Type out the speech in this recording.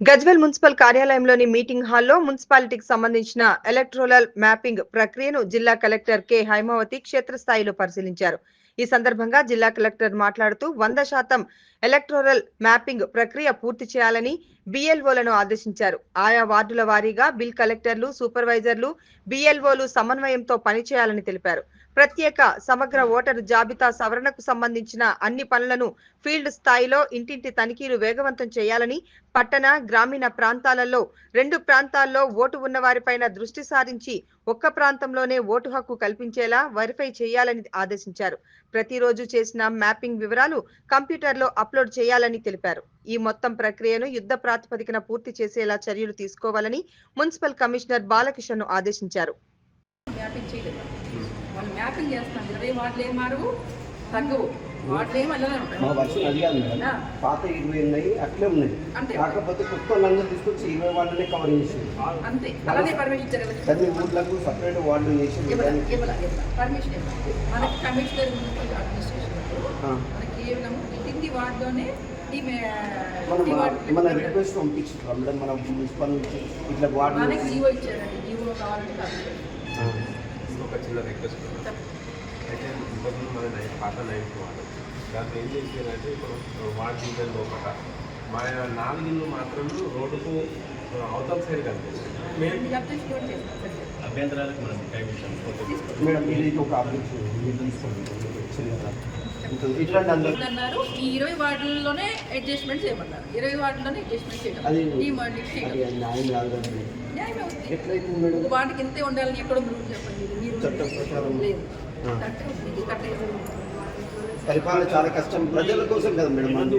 Gajwel municipal కార్యాలయంలోని meeting హాల్లో మున్సిపాలిటీకి సంబంధించిన ఎలక్ట్రోలల్ మ్యాపింగ్ ప్రక్రియను జిల్లా కలెక్టర్ కె. హైమావతి క్షేత్రస్థాయిలో పరిశీలించారు. ఈ సందర్భంగా జిల్లా కలెక్టర్ మాట్లాడుతూ వంద శాతం ఎలక్ట్రోరల్ మ్యాపింగ్ ప్రక్రియ పూర్తి చేయాలని బిఎల్ఓలను ఆదేశించారు. ఆయా వార్డుల వారీగా బిల్ కలెక్టర్లు సూపర్వైజర్లు బిఎల్ఓలు సమన్వయంతో పనిచేయాలని తెలిపారు. ప్రత్యేక సమగ్ర ఓటరు జాబితా సవరణకు సంబంధించిన అన్ని పనులను ఫీల్డ్ స్థాయిలో ఇంటింటి తనిఖీలు వేగవంతం చేయాలని పట్టణ గ్రామీణ ప్రాంతాలలో రెండు ప్రాంతాల్లో ఓటు ఉన్న వారిపైన దృష్టి సారించి ఒక్క ప్రాంతంలోనే ఓటు హక్కు కల్పించేలా వెరిఫై చేయాలని ఆదేశించారు. ప్రతిరోజు చేసిన మ్యాపింగ్ వివరాలు కంప్యూటర్లో అప్లోడ్ చేయాలని తెలిపారు. ఈ మొత్తం ప్రక్రియను యుద్ధ ప్రాతిపదికన పూర్తి చేసేలా చర్యలు తీసుకోవాలని మున్సిపల్ కమిషనర్ బాలకిషన్ ఆదేశించారు. వాళ్ళు మ్యాపింగ్ చేస్తున్నారు ఇరవై వార్డులు ఏం మారవు తగ్గవు. వార్డులు ఏం అలానే మా వర్షం అది కాదు మేడం. పాత ఇరవై ఉన్నాయి అట్లే ఉన్నాయి. అంతే. కాకపోతే కొత్త వాళ్ళందరూ తీసుకొచ్చి ఇరవై వాళ్ళనే కవర్ చేసి అంతే. అలానే పర్మిషన్ ఇచ్చారు ఎవరికి? ప్రతి ఊర్లకు సపరేట్ వాళ్ళు చేసి ఇవ్వలా, దానికి- ఇవ్వలా, ఇవ్వలా. పర్మిషన్ ఇవ్వాలి మనకి కమిషనర్ మున్సిపల్ అడ్మినిస్ట్రేషన్ ఆ. మనకి కేవలం ఇంటి వార్డులోనే ఈ మే- మనం మన- వార్డు మన రిక్వెస్ట్ పంపించుతాం మేడం మన మున్సిపల్ నుంచి ఇట్లా వార్డు మనకి జీవో ఇచ్చారండి. జీవో కావాలంటే కాదు ఆ. ఒక చిన్న రిక్వెస్ట్ అయితే ఇంతకుముందు మన నైట్ పాత నైట్ వాడు దాంట్లో ఏం చేసేదంటే ఇప్పుడు వార్డ్ డివిజన్ లోపల మా నాలుగిళ్ళు మాత్రం రోడ్డుకు అవతల సైడ్ కనిపిస్తుంది కూడా. అభ్యంతరాలకు మనం. మేడం ఇది ఒక అప్డేషన్ అన్నారు. ఈ ఇరవై వార్డుల్లోనే అడ్జస్ట్మెంట్ చేయమన్నారు. ఇరవై వార్డుల్లోనే అడ్జస్ట్మెంట్ చేయడం డిమాండింగ్ వాటికి ఇంతే ఉండాలని ఎక్కడ చెప్పండి. మీరు. పరిపాలన చాలా కష్టం. ప్రజల కోసం కదా మేడం